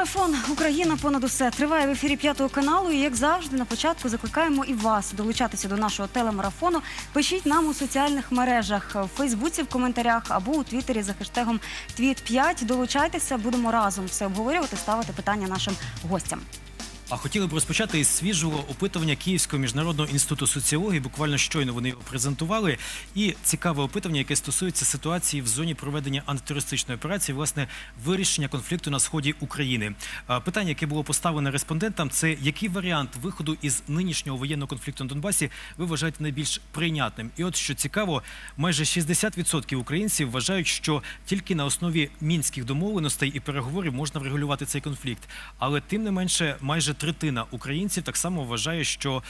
Телемарафон Україна понад усе триває в ефірі п'ятого каналу. І як завжди, на початку закликаємо і вас долучатися до нашого телемарафону. Пишіть нам у соціальних мережах в Фейсбуці в коментарях або у Твіттері за хештегом Твіт5. Долучайтеся, будемо разом все обговорювати, ставити питання нашим гостям. А хотіли б розпочати із свіжого опитування Київського міжнародного інституту соціології. Буквально щойно вони його презентували. І цікаве опитування, яке стосується ситуації в зоні проведення антитерористичної операції, власне, вирішення конфлікту на сході України. Питання, яке було поставлене респондентам, це який варіант виходу із нинішнього воєнного конфлікту на Донбасі ви вважаєте найбільш прийнятним? І от що цікаво, майже 60% українців вважають, що тільки на основі мінських домовленостей і переговорів можна врегулювати цей конфлікт. Але тим не менше, майже третина українців так само вважає, що е,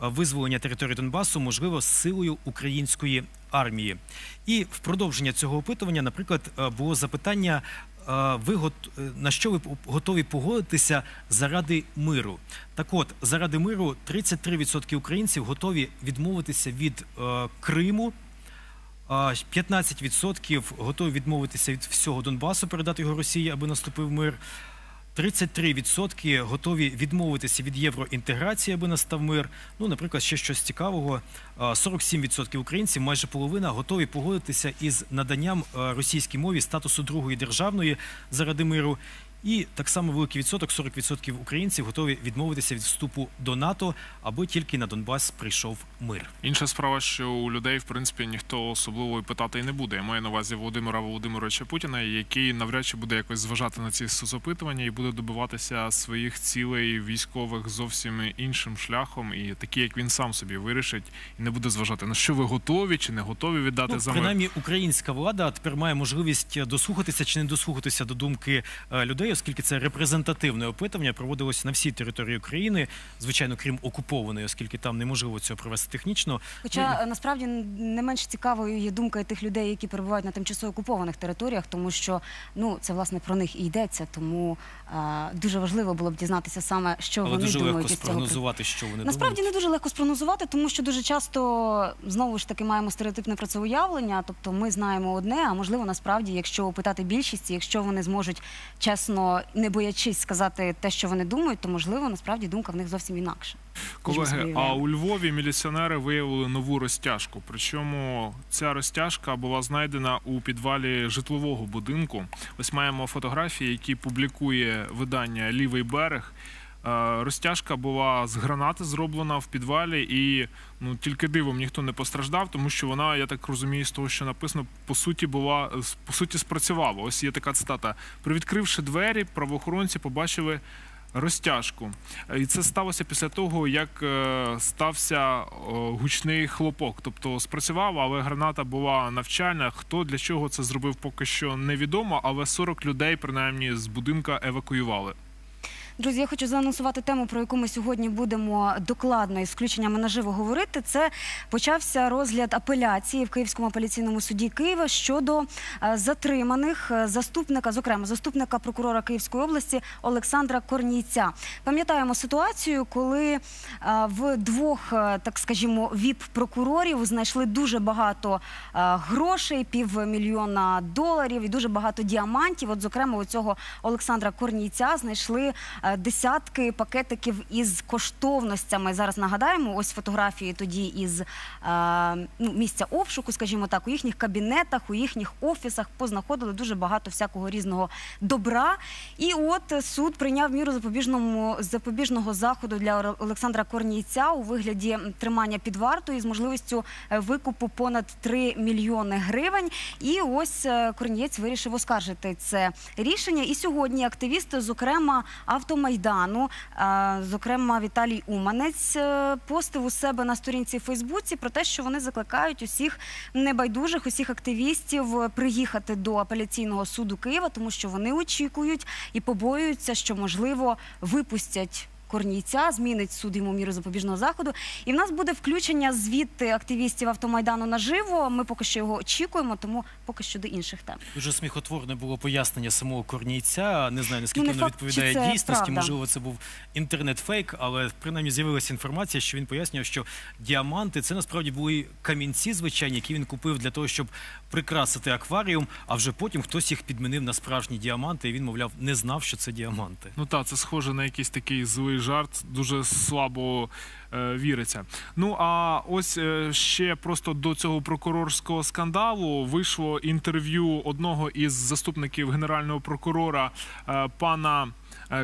визволення території Донбасу можливо силою української армії. І в продовження цього опитування, наприклад, е, було запитання. е, Ви на що ви готові погодитися заради миру? Так от, заради миру 33% українців готові відмовитися від е, Криму, а 15% готові відмовитися від всього Донбасу, передати його Росії, аби наступив мир. 33% готові відмовитися від євроінтеграції, аби настав мир. Ну, наприклад, ще щось цікавого. а, 47% українців, майже половина, готові погодитися із наданням е, російській мові статусу другої державної заради миру. І так само великий відсоток, 40% українців, готові відмовитися від вступу до НАТО, аби тільки на Донбас прийшов мир. Інша справа, що у людей, в принципі, ніхто особливо і питати і не буде. Я маю на увазі Володимира Володимировича Путіна, який навряд чи буде якось зважати на ці соцопитування і буде добиватися своїх цілей військових зовсім іншим шляхом, і такі, як він сам собі вирішить, і не буде зважати на що ви готові чи не готові віддати Ну, за мир. принаймні, українська влада тепер має можливість дослухатися чи не дослухатися до думки е, людей, оскільки це репрезентативне опитування проводилось на всій території України, звичайно, крім окупованої, оскільки там неможливо цього провести технічно. Хоча е, насправді не менш цікавою є думка тих людей, які перебувають на тимчасово окупованих територіях, тому що ну це власне про них і йдеться. Тому е, дуже важливо було б дізнатися саме, що Але вони дуже думають легко спрогнозувати, що вони Насправді думають. не дуже легко спрогнозувати, тому що дуже часто знову ж таки маємо стереотипне про це уявлення. Тобто ми знаємо одне, а можливо, насправді, якщо опитати більшість, якщо вони зможуть чесно, не боячись сказати те, що вони думають, то можливо насправді думка в них зовсім інакша. Колеги, а у Львові міліціонери виявили нову розтяжку. Причому ця розтяжка була знайдена у підвалі житлового будинку. Ось маємо фотографії, які публікує видання Лівий берег. Е, Розтяжка була з гранати зроблена в підвалі, і ну тільки дивом ніхто не постраждав, тому що вона, я так розумію, з того, що написано, по суті, була по суті спрацювала. Ось є така цитата: привідкривши двері, правоохоронці побачили розтяжку. Е, І це сталося після того, як е, стався гучний хлопок. Тобто спрацював, але граната була навчальна. Хто для чого це зробив, поки що невідомо, але 40 людей, принаймні, з будинка евакуювали. Друзі, я хочу заанонсувати тему, про яку ми сьогодні будемо докладно із включеннями наживо говорити. Це почався розгляд апеляції в Київському апеляційному суді Києва щодо е, затриманих е, заступника, зокрема заступника прокурора Київської області Олександра Корнійця. Пам'ятаємо ситуацію, коли е, в двох, так скажімо, віп-прокурорів знайшли дуже багато грошей, півмільйона доларів і дуже багато діамантів. От, зокрема, у цього Олександра Корнійця знайшли десятки пакетиків із коштовностями. Зараз нагадаємо, ось фотографії тоді із е, ну, місця обшуку, скажімо так, у їхніх кабінетах, у їхніх офісах познаходили дуже багато всякого різного добра. І от суд прийняв міру запобіжному запобіжного заходу для Олександра Корнійця у вигляді тримання під вартою з можливістю е, викупу понад 3 мільйони гривень. І ось е, Корнієць вирішив оскаржити це рішення. І сьогодні активісти, зокрема автомайдану, е, зокрема Віталій Уманець, е, постив у себе на сторінці Фейсбуці про те, що вони закликають усіх небайдужих, усіх активістів приїхати до апеляційного суду Києва, тому що вони очікують і побоюються, що можливо випустять Корнійця, змінить суд йому міру запобіжного заходу. І в нас буде включення звідти активістів автомайдану наживо. Ми поки що його очікуємо, тому поки що до інших тем. Дуже сміхотворне було пояснення самого корнійця. Не знаю наскільки Ну, не воно факт, відповідає це дійсності. правда. Можливо, це був інтернет-фейк, але принаймні з'явилася інформація, що він пояснював, що діаманти це насправді були камінці звичайні, які він купив для того, щоб прикрасити акваріум. А вже потім хтось їх підмінив на справжні діаманти, і він, мовляв, не знав, що це діаманти. Ну так, це схоже на якийсь такий злий жарт, дуже слабо е, віриться. Ну а ось е, ще просто до цього прокурорського скандалу вийшло інтерв'ю одного із заступників генерального прокурора е, пана.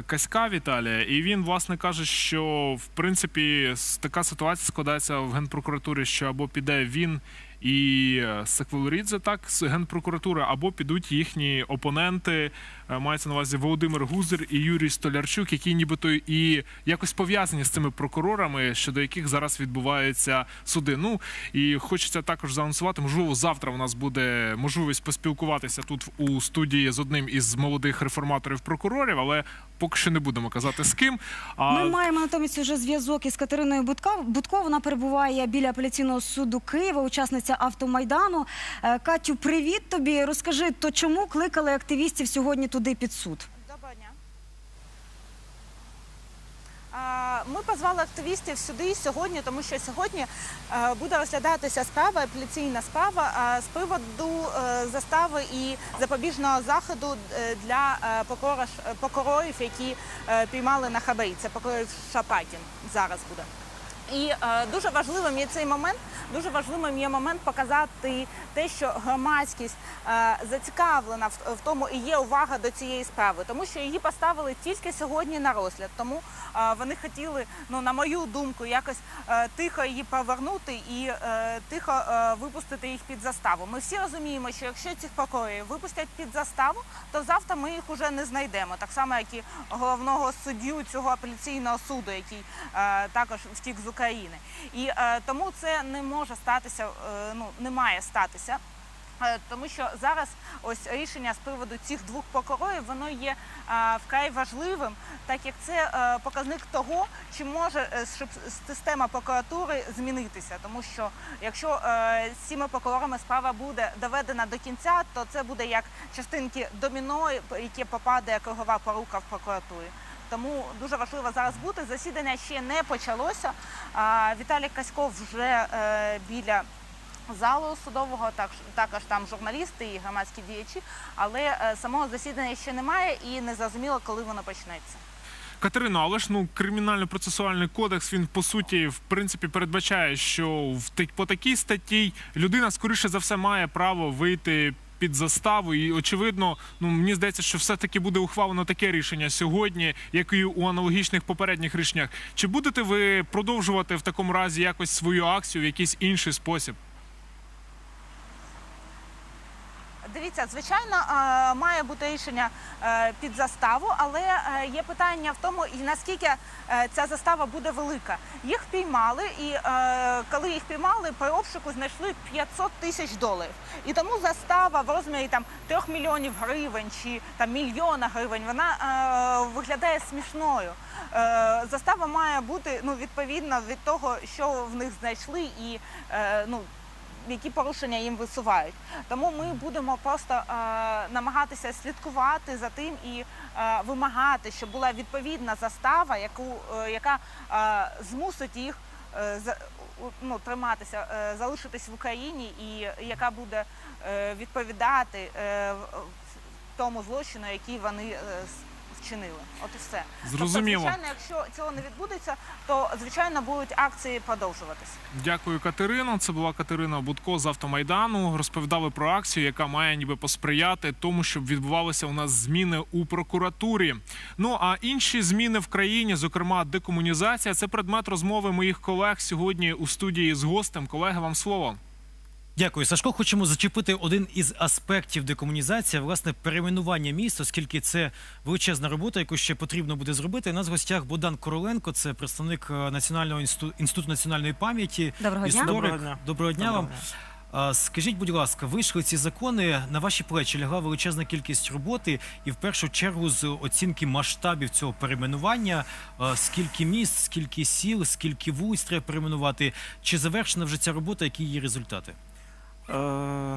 Каська Віталія, і він власне каже, що в принципі така ситуація складається в генпрокуратурі, що або піде він і е, Саквалорідзе, так з генпрокуратури, або підуть їхні опоненти. е, Мається на увазі Володимир Гузер і Юрій Столярчук, які нібито і якось пов'язані з цими прокурорами, щодо яких зараз відбуваються суди. Ну і хочеться також заанонсувати. Можливо, завтра у нас буде можливість поспілкуватися тут у студії з одним із молодих реформаторів прокурорів, але поки що не будемо казати з ким. А Ми маємо натомість уже зв'язок із Катериною Будка- Будко. Вона перебуває біля апеляційного суду Києва, учасниця автомайдану. Е, Катю, привіт тобі. Розкажи, то чому кликали активістів сьогодні туди під суд? Ми позвали активістів сюди сьогодні, тому що сьогодні е, буде розглядатися справа, апеляційна справа з приводу е, застави і запобіжного заходу для прокурорів, які піймали на хабарі. Це прокурор Шапакін зараз буде. І е, дуже важливим є цей момент. Дуже важливим є момент показати те, що громадськість е, зацікавлена в, тому і є увага до цієї справи, тому що її поставили тільки сьогодні на розгляд. Тому е, вони хотіли, ну на мою думку, якось тихо її повернути і тихо випустити їх під заставу. Ми всі розуміємо, що якщо цих прокурорів випустять під заставу, то завтра ми їх уже не знайдемо. Так само, як і головного суддю цього апеляційного суду, який також втік з України. І е, тому це не може статися, е, ну не має статися. Е, Тому що зараз ось рішення з приводу цих двох прокурорів воно є е, вкрай важливим, так як це е, показник того, чи може шип- система прокуратури змінитися. Тому що якщо е, з цими прокурорами справа буде доведена до кінця, то це буде як частинки доміно, яке попадає кругова порука в прокуратурі. Тому дуже важливо зараз бути. Засідання ще не почалося. Віталій Каськов вже е, біля залу судового, так, також там журналісти і громадські діячі, але е, самого засідання ще немає і не зрозуміло, коли воно почнеться. Катерино, але ж ну кримінально-процесуальний кодекс він по суті в принципі передбачає, що в по такій статті людина скоріше за все має право вийти. Під заставу, і очевидно, ну мені здається, що все-таки буде ухвалено таке рішення сьогодні, як і у аналогічних попередніх рішеннях. Чи будете ви продовжувати в такому разі якось свою акцію в якийсь інший спосіб? Дивіться, звичайно, е, має бути рішення е, під заставу, але е, є питання в тому, наскільки ця застава буде велика. Їх піймали, і коли їх піймали, при обшуку знайшли 500 тисяч доларів. І тому застава в розмірі там 3 мільйонів гривень чи там мільйона гривень, вона виглядає смішною. Застава має бути ну відповідно від того, що в них знайшли, і ну які порушення їм висувають. Тому ми будемо просто е, намагатися слідкувати за тим і е, вимагати, щоб була відповідна застава, яку, е, яка е, змусить їх е, ну, триматися, е, залишитись в Україні, і яка буде е, відповідати е, тому злочину, який вони е, вчинили. От і все. Зрозуміло. Тобто, звичайно, якщо цього не відбудеться, то звичайно будуть акції продовжуватися. Дякую, Катерино. Це була Катерина Будко з автомайдану. Розповідали про акцію, яка має ніби посприяти тому, щоб відбувалися у нас зміни у прокуратурі. Ну а інші зміни в країні, зокрема декомунізація, це предмет розмови моїх колег сьогодні у студії з гостем. Колеги, вам слово. Дякую, Сашко. Хочемо зачепити один із аспектів декомунізації, власне, перейменування міст, оскільки це величезна робота, яку ще потрібно буде зробити. У нас в гостях Богдан Короленко, це представник е, Національного інституту, інституту національної пам'яті, Доброго дня. історик. Доброго дня. Доброго дня Доброго вам. А, Скажіть, будь ласка, вийшли ці закони, на ваші плечі лягла величезна кількість роботи, і в першу чергу з оцінки масштабів цього перейменування, а, скільки міст, скільки сіл, скільки вулиць треба перейменувати. Чи завершена вже ця робота, які її результати? Е,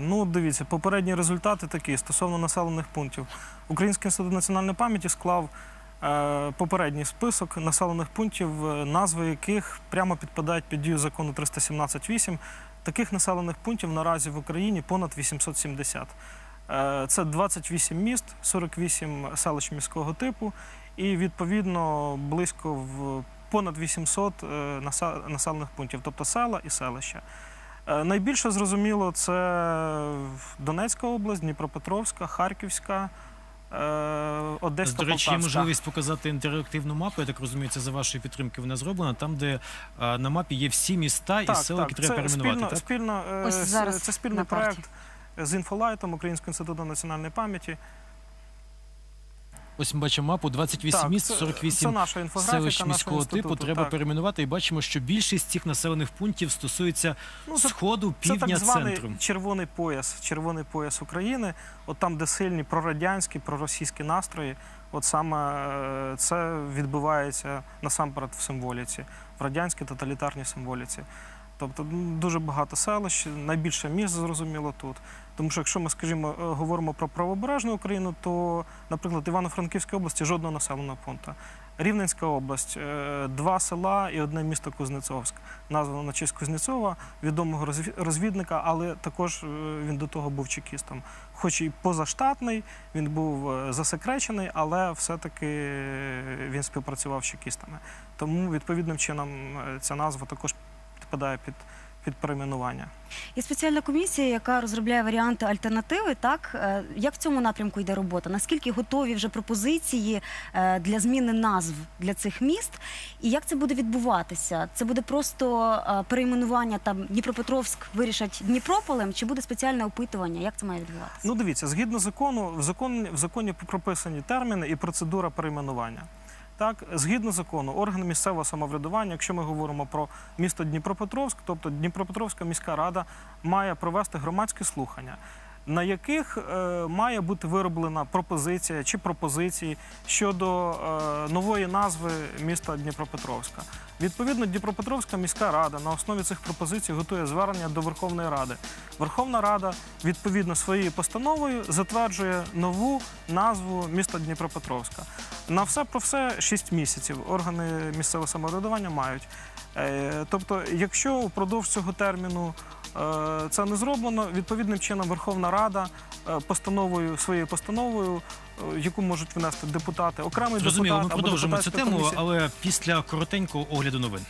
ну, дивіться, попередні результати такі стосовно населених пунктів. Український інститут національної пам'яті склав е, попередній список населених пунктів, е, назви яких прямо підпадають під дію закону 317.8. Таких населених пунктів наразі в Україні понад 870. Е, Це 28 міст, 48 селищ міського типу і відповідно близько в понад 800 е, населених пунктів, тобто села і селища. Е, Найбільше зрозуміло це Донецька область, Дніпропетровська, Харківська, е, Одеська, До речі, є можливість показати інтерактивну мапу. Я так розумію, це за вашої підтримки вона зроблена. Там, де а, на мапі є всі міста і села, які треба це перейменувати. спільно, так? спільно, е, Ось зараз це спільний проект з інфолайтом Українського інституту національної пам'яті. Ось ми бачимо мапу 28 Так, міст, 48 це наша селищ міського типу треба так. перейменувати. І бачимо, що більшість цих населених пунктів стосується Ну, це- сходу, Це півдня, так званий центру. червоний пояс, червоний пояс України. От там, де сильні прорадянські, проросійські настрої, от саме е, це відбувається насамперед в символіці, в радянській тоталітарній символіці. Тобто дуже багато селищ, найбільше міст зрозуміло тут. Тому що якщо ми, скажімо, е, говоримо про правобережну Україну, то, наприклад, Івано-Франківській області жодного населеного пункту. Рівненська область, е, два села і одне місто Кузнецовськ. Названо на честь Кузнєцова, відомого розві- розвідника, але також е, він до того був чекістом. Хоч і позаштатний, він був засекречений, але все-таки він співпрацював з чекістами. Тому відповідним чином ця назва також підпадає під, під перейменування. Є спеціальна комісія, яка розробляє варіанти альтернативи. Так Е, як в цьому напрямку йде робота? Наскільки готові вже пропозиції е, для зміни назв для цих міст? І як це буде відбуватися? Це буде просто е, перейменування там Дніпропетровськ вирішать Дніпрополем, чи буде спеціальне опитування? Як це має відбуватися? Ну, дивіться, згідно закону, в законі, в законі прописані терміни і процедура перейменування. Так, згідно закону, орган місцевого самоврядування, якщо ми говоримо про місто Дніпропетровськ, тобто Дніпропетровська міська рада має провести громадські слухання, на яких е, має бути вироблена пропозиція чи пропозиції щодо е, нової назви міста Дніпропетровська. Відповідно, Дніпропетровська міська рада на основі цих пропозицій готує звернення до Верховної Ради. Верховна Рада відповідно своєю постановою затверджує нову назву міста Дніпропетровська. На все про все 6 місяців органи місцевого самоврядування мають. Е, Тобто, якщо впродовж цього терміну це не зроблено, відповідним чином Верховна Рада е, постановою своєю постановою, е, яку можуть внести депутати, окремий Зрозуміло, ми депутат продовжимо цю тему, але після коротенького огляду новин.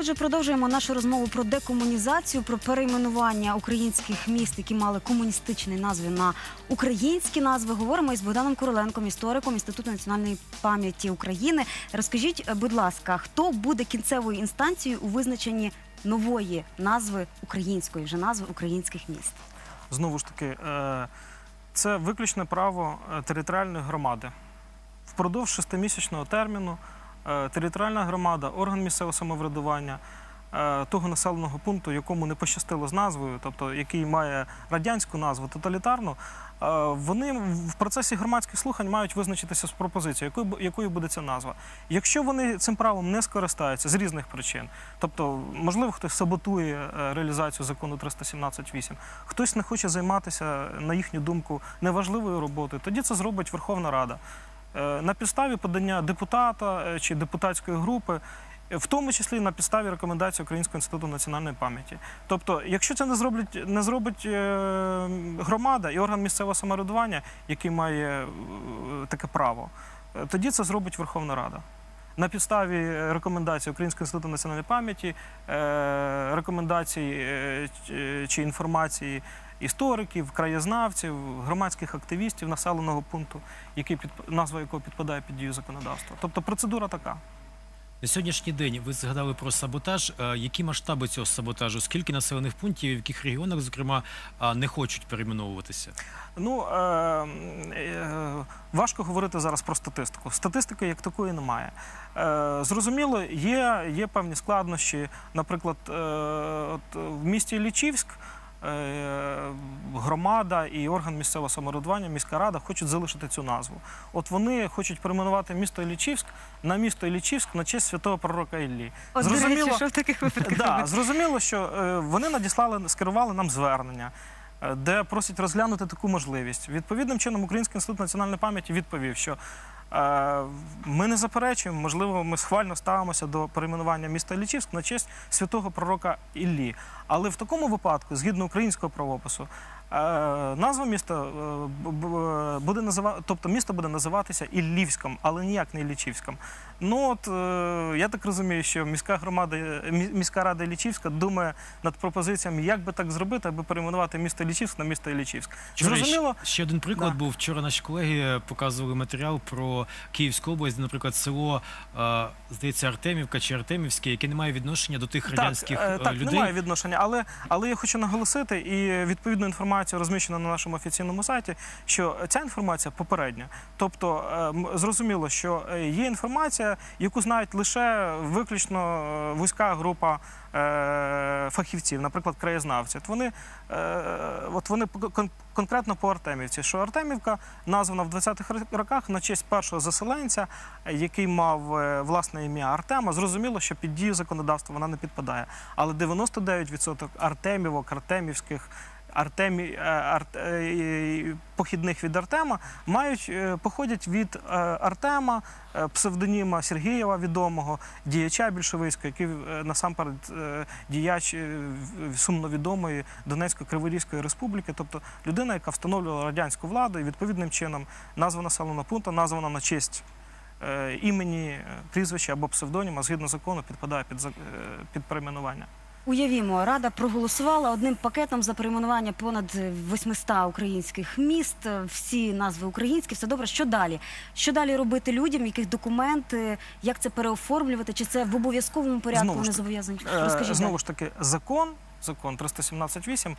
Отже, продовжуємо нашу розмову про декомунізацію, про перейменування українських міст, які мали комуністичні назви на українські назви. Говоримо із Богданом Короленком, істориком Інституту національної пам'яті України. Розкажіть, будь ласка, хто буде кінцевою інстанцією у визначенні нової назви української, вже назви українських міст? знову ж таки, е, це виключне право е, територіальної громади. Впродовж шестимісячного терміну територіальна громада, орган місцевого самоврядування е, того населеного пункту, якому не пощастило з назвою, тобто який має радянську назву, тоталітарну, е, вони в процесі громадських слухань мають визначитися з пропозицією, якою, буде ця назва. Якщо вони цим правом не скористаються з різних причин, тобто, можливо, хтось саботує е, реалізацію закону 317.8, хтось не хоче займатися, на їхню думку, неважливою роботою, тоді це зробить Верховна Рада. Е, На підставі подання депутата е, чи депутатської групи, в тому числі на підставі рекомендацій Українського інституту національної пам'яті. Тобто, якщо це не зробить, не зробить е, громада і орган місцевого самоврядування, який має таке право, тоді це зробить Верховна Рада. На підставі рекомендацій Українського інституту національної пам'яті, рекомендацій чи інформації істориків, краєзнавців, громадських активістів населеного пункту, який під назва якого підпадає під дію законодавства. Тобто процедура така. На сьогоднішній день ви згадали про саботаж. Е, Які масштаби цього саботажу? Скільки населених пунктів, в яких регіонах, зокрема, не хочуть перейменовуватися? Ну е, е, важко говорити зараз про статистику. Статистики як такої немає. Е, зрозуміло, є, є певні складнощі. Наприклад, е, от в місті Лічівськ. Е, Громада і орган місцевого самоврядування, міська рада хочуть залишити цю назву. От вони хочуть перейменувати місто Іллічівськ на місто Іллічівськ на честь святого пророка Іллі. От, до речі, що в таких випадках Да, зрозуміло, що е, вони надіслали, скерували нам звернення, е, де просять розглянути таку можливість. Відповідним чином Український інститут національної пам'яті відповів, що ми не заперечуємо, можливо, ми схвально ставимося до перейменування міста Іллічівськ на честь святого пророка Іллі. Але в такому випадку, згідно українського правопису, е, назва міста е, буде назива... тобто місто буде називатися Іллівськом, але ніяк не Іллічівськом. Ну от е, я так розумію, що міська громада, е, мі- міська рада Іллічівська думає над пропозиціями, як би так зробити, аби перейменувати місто Іллічівськ на місто Іллічівськ. Вчора Зрозуміло, ще- ще один приклад Да. був. Вчора наші колеги показували матеріал про Київську область, де, наприклад, село, е, здається, Артемівка чи Артемівське, яке не має відношення до тих радянських е, е, так, людей. немає відношення, але, але я хочу наголосити, і відповідну інформацію розміщено на нашому офіційному сайті, що ця інформація попередня. Тобто е, м, зрозуміло, що е, є інформація, яку знають лише виключно е, вузька група е, фахівців, наприклад, краєзнавці. От вони, е, от вони конкретно по Артемівці, що Артемівка названа в 20-х роках на честь першого заселенця, який мав власне ім'я Артема. Зрозуміло, що під дію законодавства вона не підпадає. Але 99% Артемівок, Артемівських. Артемі, е, арт, е, похідних від Артема мають е, походять від Артема, псевдоніма Сергієва відомого, діяча більшовицького, який насамперед діяч е, в- сумно відомої Донецької Криворізької республіки, тобто людина, яка встановлювала радянську владу, і відповідним чином назва населеного пункту названа на честь імені, прізвища або псевдоніма згідно закону підпадає під, під перейменування. Уявімо, рада проголосувала одним пакетом за перейменування понад 800 українських міст. Всі назви українські, все добре. Що далі? Що далі робити людям? Яких документи? Як це переоформлювати? Чи це в обов'язковому порядку Знову ж зобов'язані? Е, Розкажіть Знову ж таки, закон, закон 317.8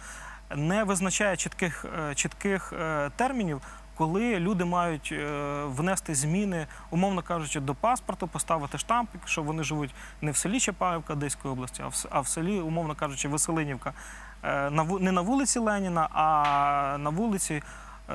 не визначає чітких, е, чітких е, термінів, коли люди мають е, внести зміни, умовно кажучи, до паспорту, поставити штамп, що вони живуть не в селі Чапаївка Одеської області, а в, селі, умовно кажучи, Веселинівка. Е, не на вулиці Леніна, а на вулиці.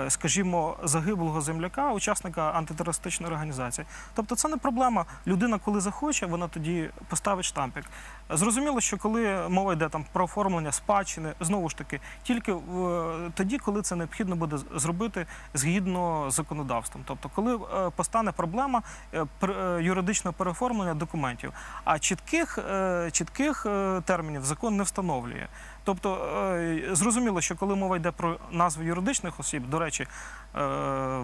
Е, Скажімо, загиблого земляка, учасника антитерористичної організації. Тобто це не проблема. Людина, коли захоче, вона тоді поставить штампик. Зрозуміло, що коли мова йде там про оформлення спадщини, знову ж таки, тільки в- тоді, коли це необхідно буде зробити згідно з законодавством. Тобто, коли е, постане проблема е, е, юридичного переоформлення документів, а чітких, е, чітких е, термінів закон не встановлює. Тобто, е, зрозуміло, що коли мова йде про назви юридичних осіб, до речі, е,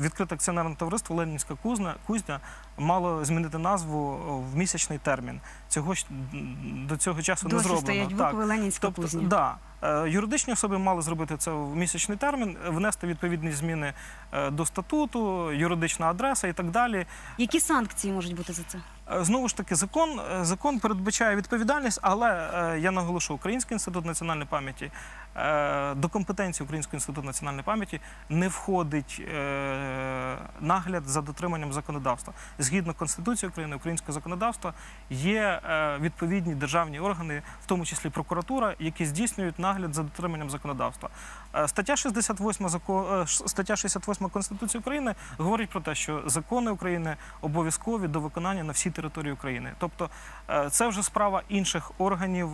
відкрите акціонерне товариство Ленінська кузня, кузня мало змінити назву в місячний термін. Цього до цього часу не Досі зроблено. стоять букви Ленінська Тобто, кузня. да, е, юридичні особи мали зробити це в місячний термін, внести відповідні зміни е, до статуту, юридична адреса і так далі. Які санкції можуть бути за це? Е, Знову ж таки, закон, е, закон передбачає відповідальність, але е, я наголошу, Український інститут національної пам'яті до компетенції Українського інституту національної пам'яті не входить нагляд за дотриманням законодавства. Згідно Конституції України, українського законодавства є відповідні державні органи, в тому числі прокуратура, які здійснюють нагляд за дотриманням законодавства. Е, Стаття 68 зако- е, стаття 68 Конституції України говорить про те, що закони України обов'язкові до виконання на всій території України. Тобто е, це вже справа інших органів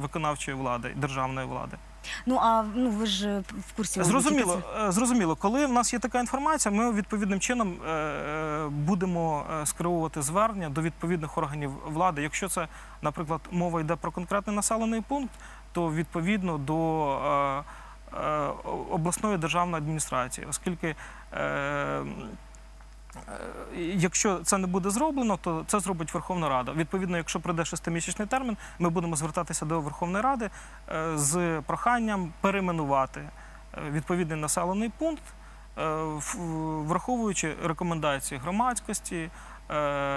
виконавчої влади, державної влади. Ну а ну ви ж в курсі Зрозуміло, це. зрозуміло, коли в нас є така інформація, ми відповідним чином будемо скеровувати звернення до відповідних органів влади. Якщо це, наприклад, мова йде про конкретний населений пункт, то відповідно до обласної державної адміністрації, оскільки. е, Е, Якщо це не буде зроблено, то це зробить Верховна Рада. Відповідно, якщо пройде шестимісячний термін, ми будемо звертатися до Верховної Ради е, з проханням перейменувати е, відповідний населений пункт, е, враховуючи рекомендації громадськості, е,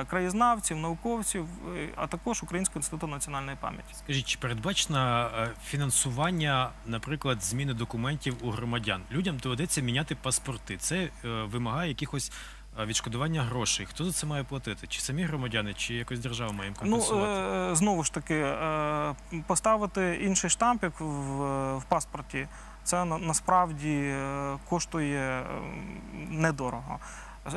краєзнавців, науковців, е, а також Українського інституту національної пам'яті. Скажіть, чи передбачено е, фінансування, наприклад, зміни документів у громадян? Людям доведеться міняти паспорти. Це е, вимагає якихось е, відшкодування грошей. Хто за це має платити? Чи самі громадяни, чи якось держава має їм Ну, компенсувати? е, знову ж таки, е, поставити інший штампік в, в паспорті, це на- насправді е, коштує е, недорого.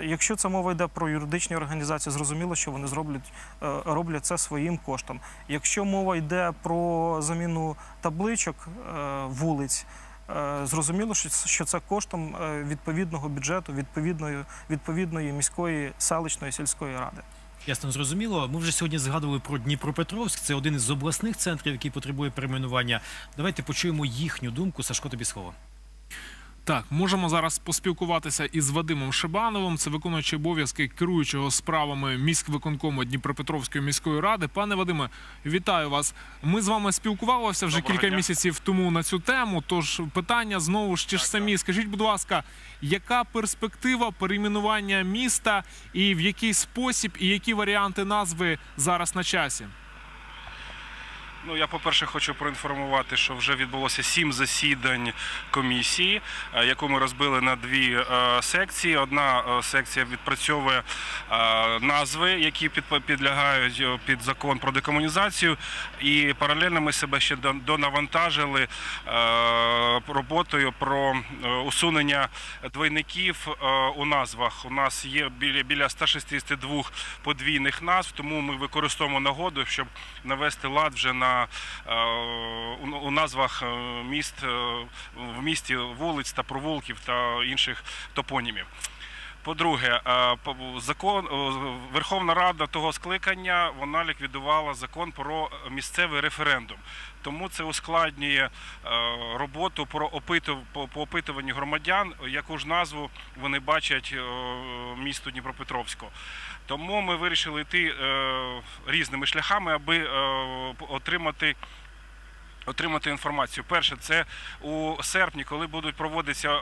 Якщо це мова йде про юридичні організації, зрозуміло, що вони зроблять, е, роблять це своїм коштом. Якщо мова йде про заміну табличок е, вулиць, е, зрозуміло, що це- коштом відповідного бюджету, відповідної, відповідної міської селищної сільської ради. Ясно зрозуміло. Ми вже сьогодні згадували про Дніпропетровськ. Це один із обласних центрів, який потребує перейменування. Давайте почуємо їхню думку. Сашко, тобі слово. Так, можемо зараз поспілкуватися із Вадимом Шибановим. Це виконуючий обов'язки керуючого справами міськвиконкому Дніпропетровської міської ради. Пане Вадиме, вітаю вас. Ми з вами спілкувалися вже Доброго кілька дня. місяців тому на цю тему. Тож питання знову ж ті ж Так, самі. Скажіть, будь ласка, яка перспектива перейменування міста і в який спосіб, і які варіанти назви зараз на часі? Ну, я, по-перше, хочу проінформувати, що вже відбулося сім засідань комісії, е, яку ми розбили на дві е, секції. Одна е, секція відпрацьовує назви, які підлягають під закон про декомунізацію. І паралельно ми себе ще до- донавантажили роботою про усунення двойників у назвах. У нас є біля 162 подвійних назв, тому ми використовуємо нагоду, щоб навести лад вже на е, у, назвах е, міст е, в місті вулиць та провулків та інших топонімів. По-друге, е, закон Верховна Рада того скликання вона ліквідувала закон про місцевий референдум. Тому це ускладнює е, роботу про опиту по, опитуванню громадян, яку ж назву вони бачать е, місту Дніпропетровську. Тому ми вирішили йти е, різними шляхами, аби е, отримати. Отримати інформацію. Перше, це у серпні, коли будуть проводитися е,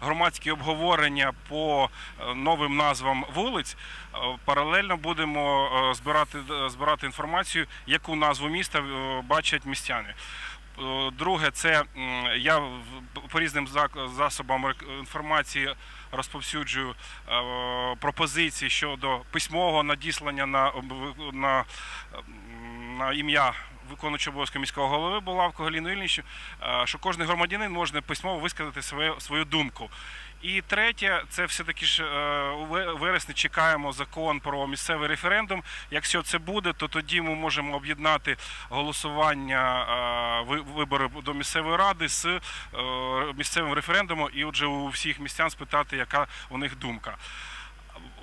громадські обговорення по е, новим назвам вулиць. е, Паралельно будемо збирати, збирати інформацію, яку назву міста бачать містяни. Друге, це я по різним засобам інформації розповсюджую пропозиції щодо письмового надіслання на, на, на ім'я виконуючого обов'язку міського голови Булавко Галіну Ільничу, е, що кожен громадянин може письмово висказати свою, свою думку. І третє, це все-таки ж е, у вересні чекаємо закон про місцевий референдум. Якщо це буде, то тоді ми можемо об'єднати голосування е, вибори до місцевої ради з місцевим референдумом, і отже у всіх містян спитати, яка у них думка.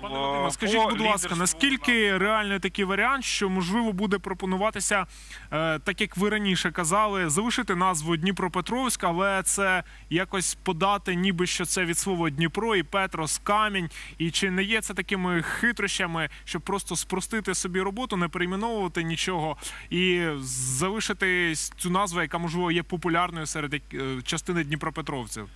Пане Вадиме, скажіть, будь ласка, наскільки реальний такий варіант, що можливо буде пропонуватися, е, так як ви раніше казали, залишити назву Дніпропетровськ, але це якось подати, ніби що це від слова Дніпро і Петрос камінь. І чи не є це такими хитрощами, щоб просто спростити собі роботу, не перейменовувати нічого і залишити цю назву, яка можливо є популярною серед е, частини Дніпропетровців?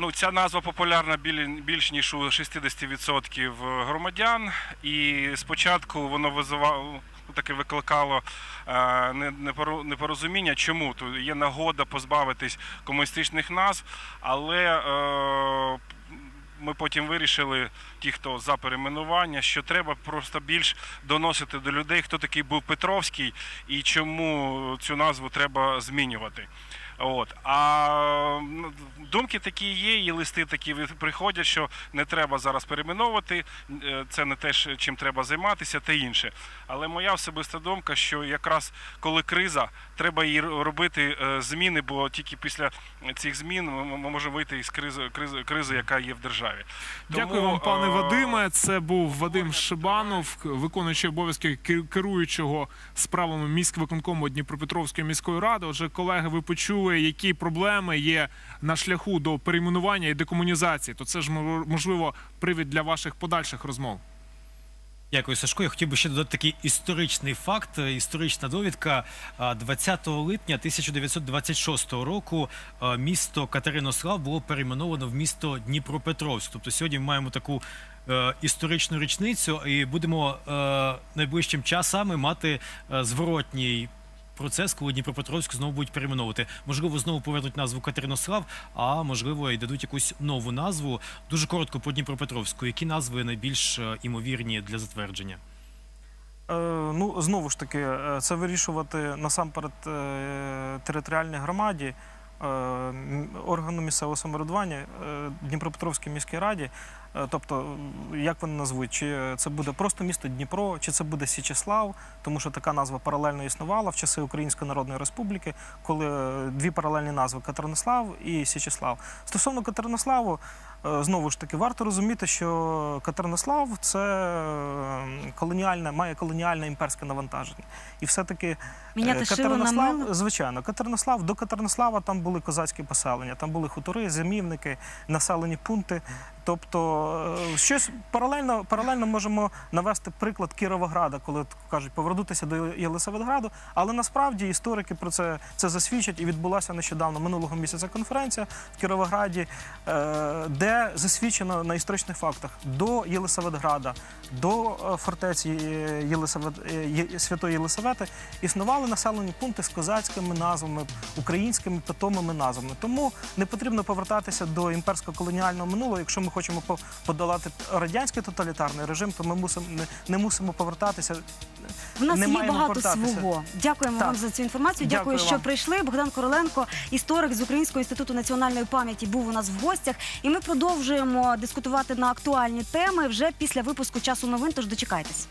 Ну, ця назва популярна біль- більш ніж у 60% громадян, і спочатку воно визивало. ну, Таке викликало е, не- непоро- непорозуміння. Чому тут є нагода позбавитись комуністичних назв, але е, ми потім вирішили, ті, хто за перейменування, що треба просто більш доносити до людей, хто такий був Петровський і чому цю назву треба змінювати. От. А ну, думки такі є, і листи такі приходять, що не треба зараз перейменовувати, е, це не те, чим треба займатися, та інше. Але моя особиста думка, що якраз коли криза, треба її робити е, зміни, бо тільки після цих змін ми можемо вийти із кризи, кризи, кризи яка є в державі. Дякую вам, пане е, Вадиме. Це був Вадим Шибанов, виконуючий обов'язки керуючого справами міськвиконкому Дніпропетровської міської ради. Отже, колеги, ви почули, які проблеми є на шляху до перейменування і декомунізації. То це ж можливо привід для ваших подальших розмов. Дякую, Сашко. Я хотів би ще додати такий історичний факт, е, історична довідка. 20 липня 1926 року е, місто Катеринослав було перейменовано в місто Дніпропетровськ. Тобто сьогодні ми маємо таку е, історичну річницю і будемо найближчим часами мати зворотній. Процес, коли Дніпропетровськ знову будуть перейменовувати. Можливо, знову повернуть назву Катеринослав, а можливо, і дадуть якусь нову назву. Дуже коротко по Дніпропетровську. Які назви найбільш е, імовірні для затвердження? Е, Ну, знову ж таки, е, це вирішувати насамперед територіальній громаді, органу місцевого самоврядування, е, Дніпропетровській міській раді. Е, Тобто, як вони назвуть, чи це буде просто місто Дніпро, чи це буде Січеслав, тому що така назва паралельно існувала в часи Української Народної Республіки, коли е, дві паралельні назви Катеринослав і Січеслав. Стосовно Катеринославу, е, знову ж таки, варто розуміти, що Катеринослав це е, колоніальне, має колоніальне імперське навантаження. І все-таки Міняти е, шило на мило? звичайно, Катеринослав до Катеринослава там були козацькі поселення, там були хутори, зимівники, населені пункти. Тобто е, щось паралельно, паралельно можемо навести приклад Кіровограда, коли кажуть повернутися до Єлисаветграду. Але насправді історики про це, це засвідчать і відбулася нещодавно минулого місяця конференція в Кіровограді, е, де засвідчено на історичних фактах до Єлисаветграда, до е, фортеці е, Єлисавет, е, Святої Єлисавети існували населені пункти з козацькими назвами, українськими питомими назвами. Тому не потрібно повертатися до імперсько-колоніального минулого. Якщо ми хочемо по- подолати радянський тоталітарний режим, то ми мусимо не, мусимо повертатися. В нас не є багато повертатися. свого. Дякуємо Так. вам за цю інформацію. Дякую, Дякую що вам. прийшли. Богдан Короленко, історик з Українського інституту національної пам'яті, був у нас в гостях. І ми продовжуємо дискутувати на актуальні теми вже після випуску часу новин. Тож дочекайтесь.